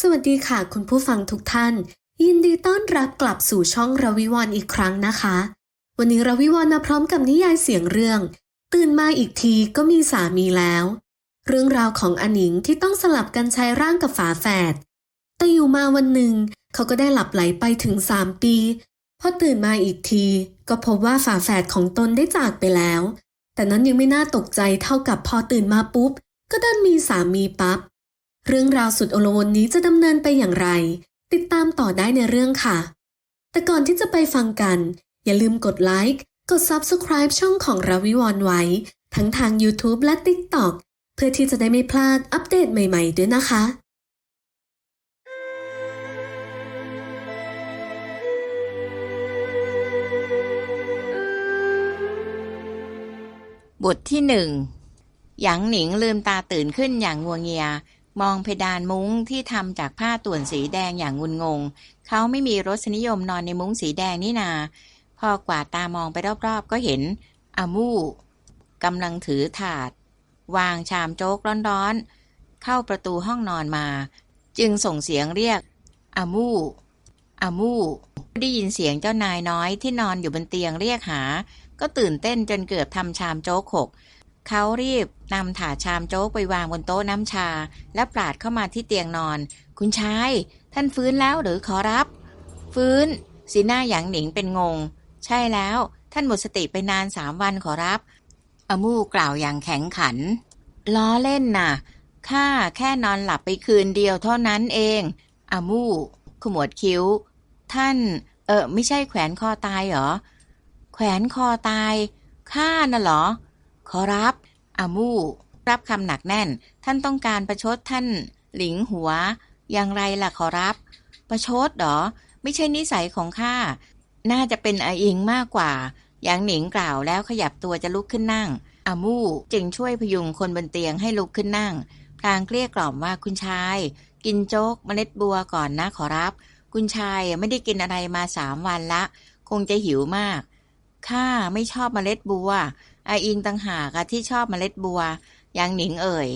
สวัสดีค่ะคุณผู้ฟังทุกท่าน ยินดีต้อนรับกลับสู่ช่องรวิวรณ์อีกครั้งนะคะ วันนี้รวิวรณ์มาพร้อมกับนิยายเสียงเรื่อง ตื่นมาอีกทีก็มีสามีแล้ว เรื่องราวของอนิงที่ต้องสลับกันใช้ร่างกับฝาแฝดแต่อยู่มาวันหนึ่ง เขาก็ได้หลับไหลไปถึงสามปีพอตื่นมาอีกที ก็พบว่าฝาแฝดของตนได้จากไปแล้ว แต่นั้นยังไม่น่าตกใจเท่ากับพอตื่นมาปุ๊บ ก็ดันมีสามีปั๊บ เรื่องราวสุดโอลวนนี้จะดำเนินไปอย่างไร ติดตามต่อได้ในเรื่องค่ะ แต่ก่อนที่จะไปฟังกัน อย่าลืมกดไลค์กด Subscribe ช่องของราวิวรณ์ไว้ ทั้งทาง YouTube และ TikTok เพื่อที่จะได้ไม่พลาดอัปเดตใหม่ๆด้วยนะคะบทที่หนึ่งหยางหนิงลืมตาตื่นขึ้นอย่างงัวเงีย มองเพดานมุ้งที่ทำจากผ้าต่วนสีแดงอย่างงุนงง เขาไม่มีรสนิยมนอนในมุ้งสีแดงนี่นา พอกว่าตามองไปรอบๆ ก็เห็นอามู่กำลังถือถาด วางชามโจ๊กร้อนๆ เข้าประตูห้องนอนมา จึงส่งเสียงเรียกอามู่อามู่ได้ยินเสียงเจ้านายน้อยที่นอนอยู่บนเตียงเรียกหา ก็ตื่นเต้นจนเกือบทำชามโจ๊กหก เขารีบนำถาชามโจ๊กไปวางบนโต๊ะน้ำชา และปราดเข้ามาที่เตียงนอน คุณชาย ท่านฟื้นแล้วหรือขอรับ ฟื้น สีหน้าหยางหนิงเป็นงง ใช่แล้ว ท่านหมดสติไปนานสามวันขอรับ อมู่กล่าวอย่างแข็งขัน ล้อเล่นน่ะข้าแค่นอนหลับไปคืนเดียวเท่านั้นเอง อมู่ขมวดคิ้ว ท่าน เออไม่ใช่แขวนคอตายเหรอ แขวนคอตายข้าน่ะเหรอ ขอรับ อามู่ รับคำหนักแน่น ท่านต้องการประชดท่าน หลิงหัว อย่างไรล่ะขอรับ ประชดเหรอ ไม่ใช่นิสัยของข้า น่าจะเป็นอาอิงมากกว่า อย่างหนิงกล่าวแล้วขยับตัวจะลุกขึ้นนั่ง อามู่จึงช่วยพยุงคนบนเตียงให้ลุกขึ้นนั่งพลางเกลี้ยกล่อมว่าคุณชาย กินโจ๊กเมล็ดบัวก่อนนะขอรับ คุณชายไม่ได้กินอะไรมาสามวันละ คงจะหิวมากข้าไม่ชอบเมล็ดบัว อาอิงต่างหากะที่ชอบเมล็ดบัวอย่างหนิงเอ่ย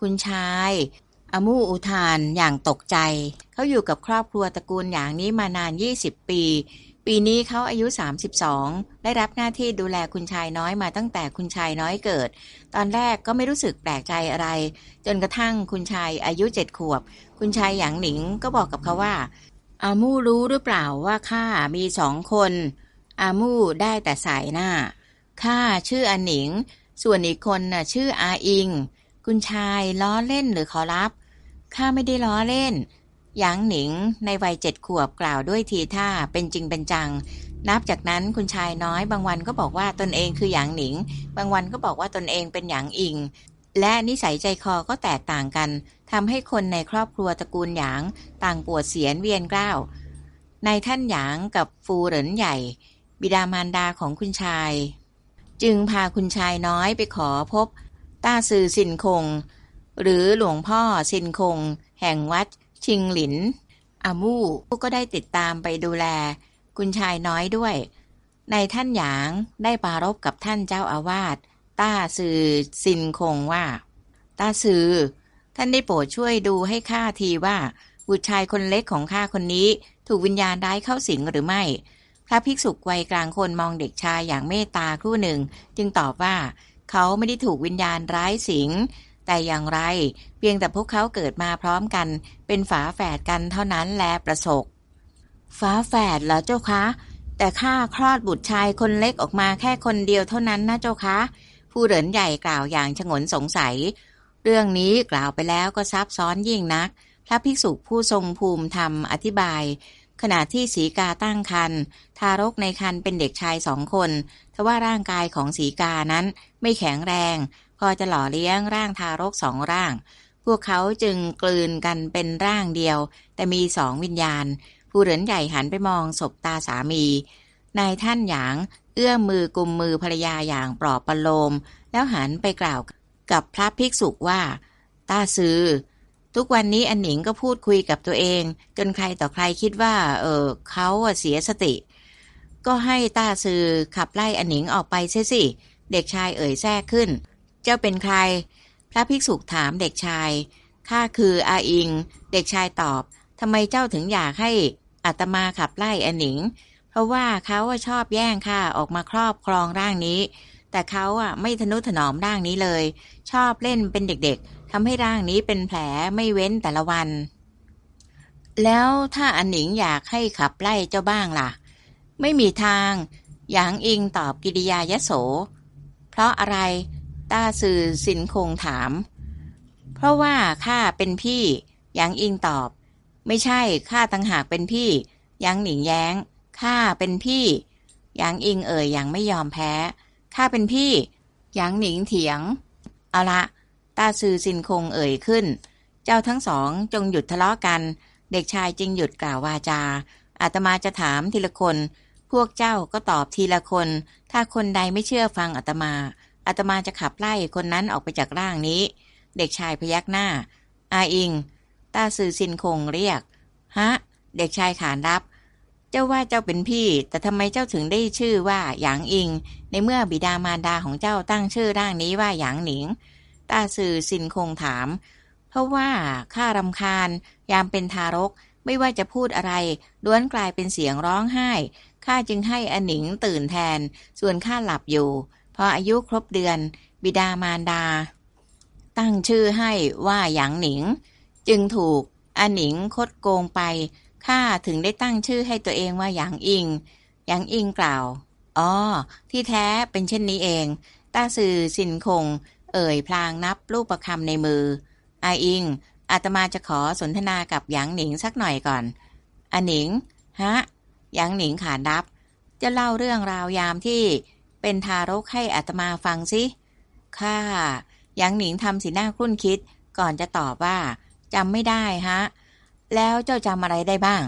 คุณชายอามู่อุทานอย่างตกใจ เขาอยู่กับครอบครัวตระกูลอย่างนี้มานาน 20 ปี ปีนี้เขาอายุ 32 ได้รับหน้าที่ดูแลคุณชายน้อยมาตั้งแต่คุณชายน้อยเกิด ตอนแรกก็ไม่รู้สึกแปลกใจอะไร จนกระทั่งคุณชายอายุเจ็ดขวบ คุณชายหยางหนิงก็บอกกับเขาว่า อามู่รู้หรือเปล่าว่าข้ามีสองคน อามู่ได้แต่สายหน้า ข้าชื่ออหนิง ส่วนอีกคนน่ะ ชื่ออาอิง คุณชายล้อเล่นหรือขอรับ ข้าไม่ได้ล้อเล่น หยางหนิงในวัยเจ็ดขวบกล่าวด้วยทีท่าเป็นจริงเป็นจัง นับจากนั้นคุณชายน้อยบางวันก็บอกว่าตนเองคือหยางหนิง บางวันก็บอกว่าตนเองเป็นหยางอิง และนิสัยใจคอก็แตกต่างกันทำให้คนในครอบครัวตระกูลหยางต่างปวดเสียนเวียนกล้าวนายท่านหยางกับฟูเหรินใหญ่ บิดามารดาของคุณชาย จึงพาคุณชายน้อยไปขอพบ ต้าซือซินคง หรือหลวงพ่อซินคง แห่งวัด ชิงหลิน อามู่ก็ได้ติดตามไปดูแล คุณชายน้อยด้วย ในท่านหยางได้ปรารบกับท่านเจ้าอาวาสต้าซือซินคงว่า ต้าซือ ท่านได้โปรดช่วยดูให้ข้าทีว่าบุตรชายคนเล็กของข้าคนนี้ถูกวิญญาณร้ายเข้าสิงหรือไม่ พระภิกษุวัยกลางคนมองเด็กชายอย่างเมตตาครู่หนึ่ง จึงตอบว่า เขาไม่ได้ถูกวิญญาณร้ายสิง แต่อย่างไร เพียงแต่พวกเขาเกิดมาพร้อมกัน เป็นฝาแฝดกันเท่านั้นแลประสบฝาแฝดเหรอเจ้าคะ แต่ข้าคลอดบุตรชายคนเล็กออกมาแค่คนเดียวเท่านั้นนะเจ้าคะ ผู้เหรินใหญ่กล่าวอย่างฉงนสงสัย เรื่องนี้กล่าวไปแล้วก็ซับซ้อนยิ่งนักพระภิกษุผู้ทรงภูมิธรรมอธิบาย ขณะที่สีกาตั้งครรภ์ทารกในครรภ์เป็นเด็กชายสองคนทว่าร่างกายของสีกานั้นไม่แข็งแรง พอจะหล่อเลี้ยงร่างทารกสองร่าง พวกเขาจึงกลืนกันเป็นร่างเดียว แต่มีสองวิญญาณ ผู้เหรินใหญ่หันไปมองศพตาสามี นายท่านหยางเอื้อมมือกุมมือภรรยาอย่างปลอบประโลม แล้วหันไปกล่าวกับพระภิกษุว่าตาซือ ทุกวันนี้อันหนิงก็พูดคุยกับตัวเอง จนใครต่อใครคิดว่า เออเขาเสียสติ ก็ให้ต้าซือขับไล่อันหนิงออกไปเสียสิ เด็กชายเอ่ยแทรกขึ้น เจ้าเป็นใคร พระภิกษุถามเด็กชายข้าคืออาอิง เด็กชายตอบทำไมเจ้าถึงอยากให้อาตมาขับไล่อันหนิง เพราะว่าเขาว่าชอบแย่งข้าออกมาครอบครองร่างนี้ แต่เขาอะไม่ทนุถนอมร่างนี้เลย ชอบเล่นเป็นเด็กๆ ทำให้ร่างนี้เป็นแผลไม่เว้นแต่ละวัน แล้วถ้าอันหนิงอยากให้ขับไล่เจ้าบ้างล่ะ ไม่มีทาง หยางอิงตอบกิริยายโส เพราะอะไรต้าซือสินคงถาม เพราะว่าข้าเป็นพี่ หยางอิงตอบ ไม่ใช่ข้าตั้งหากเป็นพี่หยางหนิงแย้งข้าเป็นพี่หยางอิงเอ่ยอย่างไม่ยอมแพ้ข้าเป็นพี่หยางหนิงเถียง เอาละ ตาซือสินคงเอ่ยขึ้น เจ้าทั้งสองจงหยุดทะเลาะกัน เด็กชายจึงหยุดกล่าววาจา อาตมาจะถามทีละคน พวกเจ้าก็ตอบทีละคน ถ้าคนใดไม่เชื่อฟังอาตมา อาตมาจะขับไล่คนนั้นออกไปจากร่างนี้ เด็กชายพยักหน้า อาอิง ตาซือซินคงเรียก ฮะ เด็กชายขานรับเจ้าว่าเจ้าเป็นพี่ แต่ทำไมเจ้าถึงได้ชื่อว่าหยางอิง ในเมื่อบิดามารดาของเจ้าตั้งชื่อร่างนี้ว่าหยางหนิง ตาซือซินคงถาม เพราะว่าข้ารำคาญ ยามเป็นทารกไม่ว่าจะพูดอะไรล้วนกลายเป็นเสียงร้องไห้ข้าจึงให้อหนิงตื่นแทน ส่วนข้าหลับอยู่ พออายุครบเดือน บิดามารดา ตั้งชื่อให้ว่าหยางหนิง จึงถูกอหนิงคดโกงไปข้าถึงได้ตั้งชื่อให้ตัวเองว่าหยางอิงหยางอิงกล่าวอ๋อที่แท้เป็นเช่นนี้เอง ตาซือสินคง เอ่ยพลางนับรูปประคำในมืออาอิงอาตมาจะขอสนทนากับหยางหนิงสักหน่อยก่อนอาหนิง ฮะหยางหนิงขานรับ จะเล่าเรื่องราวยามที่เป็นทารกให้อาตมาฟังสิข้าหยางหนิงทำสีหน้าครุ่นคิด ก่อนจะตอบว่าจำไม่ได้ฮะ แล้วเจ้าจำอะไรได้บ้าง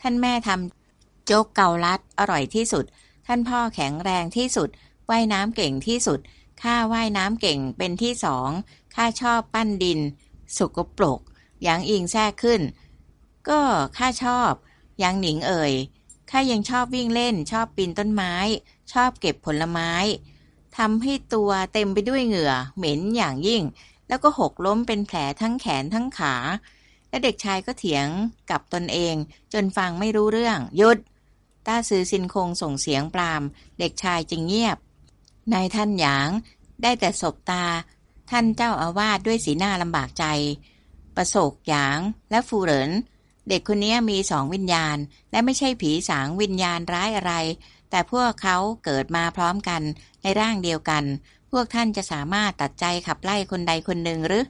ท่านแม่ทำโจ๊กเกาลัดอร่อยที่สุด ท่านพ่อแข็งแรงที่สุดว่ายน้ำเก่งที่สุด ข้าว่ายน้ำเก่งเป็นที่สองข้าชอบปั้นดิน สุกปรกยางอิงแทรกขึ้น ก็ข้าชอบยางหนิงเอ่ยข้ายังชอบวิ่งเล่น ชอบปีนต้นไม้ ชอบเก็บผลไม้ทำให้ตัวเต็มไปด้วยเหงื่อ เหม็นอย่างยิ่ง แล้วก็หกล้มเป็นแผลทั้งแขนทั้งขา และเด็กชายก็เถียงกับตนเอง จนฟังไม่รู้เรื่องหยุด ต้าซือซินคงส่งเสียงปราม เด็กชายจึงเงียบ นายท่านหยาง ได้แต่สบตา ท่านเจ้าอาวาสด้วยสีหน้าลำบากใจ ประโศกหยางและฟูเหรินเด็กคนนี้มีสองวิญญาณ และไม่ใช่ผีสางวิญญาณร้ายอะไร แต่พวกเขาเกิดมาพร้อมกันในร่างเดียวกัน พวกท่านจะสามารถตัดใจขับไล่คนใดคนหนึ่งหรือ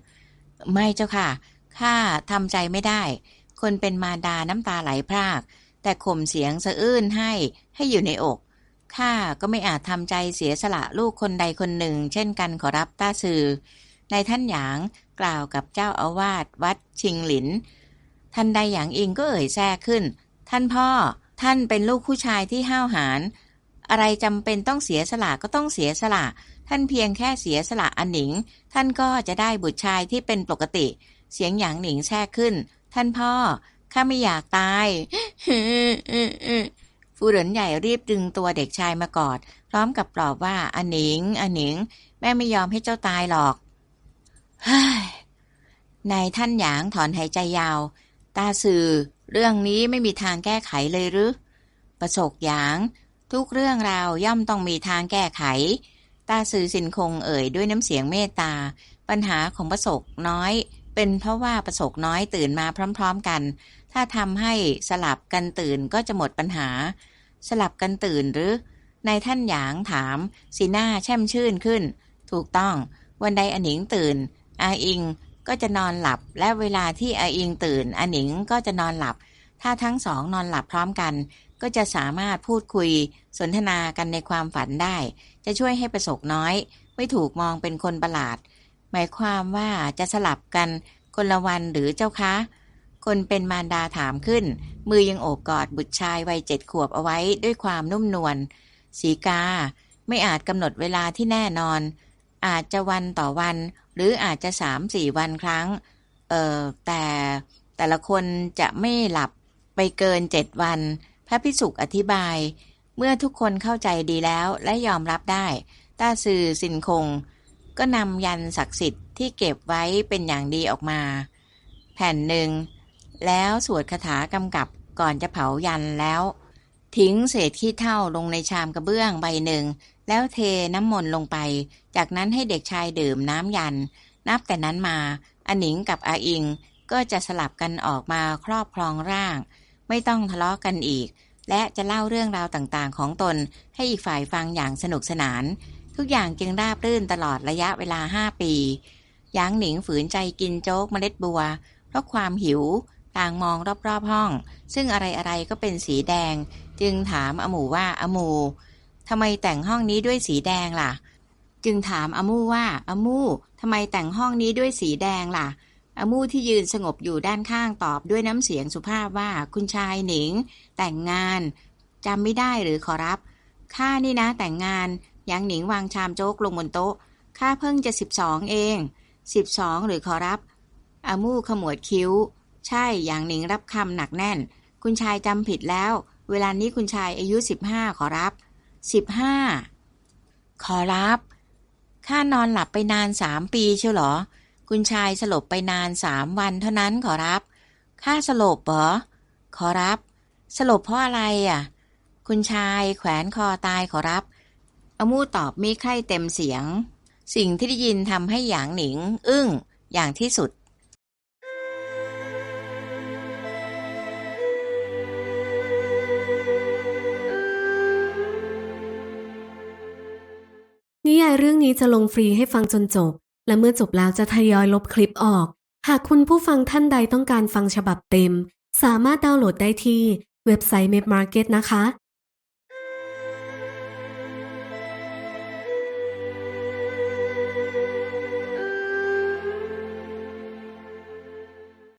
ไม่เจ้าค่ะข้าทำใจไม่ได้ คนเป็นมารดาน้ำตาไหลพราก แต่ข่มเสียงสะอื้นให้ให้อยู่ในอก ข้าก็ไม่อาจทำใจเสียสละลูกคนใดคนหนึ่ง เช่นกันขอรับต้าซือในท่านหยางกล่าวกับเจ้าอาวาสวัดชิงหลิน ท่านใดหยางอิงก็เอ่ยแทรกขึ้น ท่านพ่อท่านเป็นลูกผู้ชายที่ห้าวหาญอะไรจำเป็นต้องเสียสละก็ต้องเสียสละ ท่านเพียงแค่เสียสละอันหนิง ท่านก็จะได้บุตรชายที่เป็นปกติ เสียงหยางหนิงแทรกขึ้น ท่านพ่อข้าไม่อยากตาย ฟูเหรินใหญ่รีบดึงตัวเด็กชายมากอด พร้อมกับปลอบว่าอันหนิงอันหนิง แม่ไม่ยอมให้เจ้าตายหรอกเฮ้ยนายท่านหยางถอนหายใจยาว ตาสื่อ เรื่องนี้ไม่มีทางแก้ไขเลยหรือ ประสกหยาง ทุกเรื่องราวย่อมต้องมีทางแก้ไข ตาสื่อสินคงเอ่ยด้วยน้ำเสียงเมตตา ปัญหาของประสกน้อย เป็นเพราะว่าประสกน้อยตื่นมาพร้อม ๆกัน ถ้าทำให้สลับกันตื่นก็จะหมดปัญหา สลับกันตื่นหรือนายท่านหยางถาม สีหน้าแช่มชื่นขึ้น ถูกต้อง วันใดอหนิงตื่น อาอิงก็จะนอนหลับ และเวลาที่อาอิงตื่นอาหนิงก็จะนอนหลับ ถ้าทั้งสองนอนหลับพร้อมกัน ก็จะสามารถพูดคุย สนทนากันในความฝันได้ จะช่วยให้ประสบน้อย ไม่ถูกมองเป็นคนประหลาด หมายความว่าจะสลับกันคนละวันหรือเจ้าคะ คนเป็นมารดาถามขึ้น มือยังโอบกอดบุตรชายวัยเจ็ดขวบเอาไว้ด้วยความนุ่มนวลสีกา ไม่อาจกำหนดเวลาที่แน่นอน อาจจะวันต่อวัน หรืออาจจะสามสี่วันครั้ง เออแต่แต่ละคนจะไม่หลับไปเกินเจ็ดวัน พระพิสุกอธิบาย เมื่อทุกคนเข้าใจดีแล้วและยอมรับได้ ต้าซือสินคง ก็นำยันศักดิ์สิทธิ์ที่เก็บไว้เป็นอย่างดีออกมา แผ่นหนึ่ง แล้วสวดคาถากำกับก่อนจะเผายันแล้ว ทิ้งเศษขี้เถ้าลงในชามกระเบื้องใบหนึ่ง แล้วเทน้ำมนต์ลงไป จากนั้นให้เด็กชายดื่มน้ำยัน นับแต่นั้นมาอาหนิงกับอาอิงก็จะสลับกันออกมาครอบครองร่าง ไม่ต้องทะเลาะกันอีก และจะเล่าเรื่องราวต่างๆ ของตนให้อีกฝ่ายฟังอย่างสนุกสนาน ทุกอย่างจึงราบรื่นตลอดระยะเวลาห้าปีหยางหนิงฝืนใจกินโจ๊กเมล็ดบัว เพราะความหิว ต่างมองรอบๆห้อง ซึ่งอะไรๆก็เป็นสีแดง จึงถามอามูว่าอามูทำไมแต่งห้องนี้ด้วยสีแดงล่ะ จึงถามอามูว่าอามูทำไมแต่งห้องนี้ด้วยสีแดงล่ะอามูที่ยืนสงบอยู่ด้านข้างตอบด้วยน้ำเสียงสุภาพว่าคุณชายหนิง แต่งงานจำไม่ได้หรือขอรับข้านี่นะแต่งงาน ยางหนิงวางชามโจ๊กลงบนโต๊ะ ข้าเพิ่งจะสิบสองเองสิบสองหรือขอรับ อามูขมวดคิ้ว ใช่หยางหนิงรับคำหนักแน่น คุณชายจำผิดแล้ว เวลานี้คุณชายอายุสิบห้าขอรับสิบห้าขอรับข้านอนหลับไปนานสามปีเชียวเหรอ คุณชายสลบไปนานสามวันเท่านั้นขอรับข้าสลบเหรอขอรับ สลบเพราะอะไรอะ คุณชายแขวนคอตายขอรับ อมูตอบมีใครเต็มเสียง สิ่งที่ได้ยินทำให้หยางหนิง อึ้งอย่างที่สุดนิยายเรื่องนี้จะลงฟรีให้ฟังจนจบ และเมื่อจบแล้วจะทยอยลบคลิปออก หากคุณผู้ฟังท่านใดต้องการฟังฉบับเต็ม สามารถดาวน์โหลดได้ที่เว็บไซต์ m e d Market นะคะ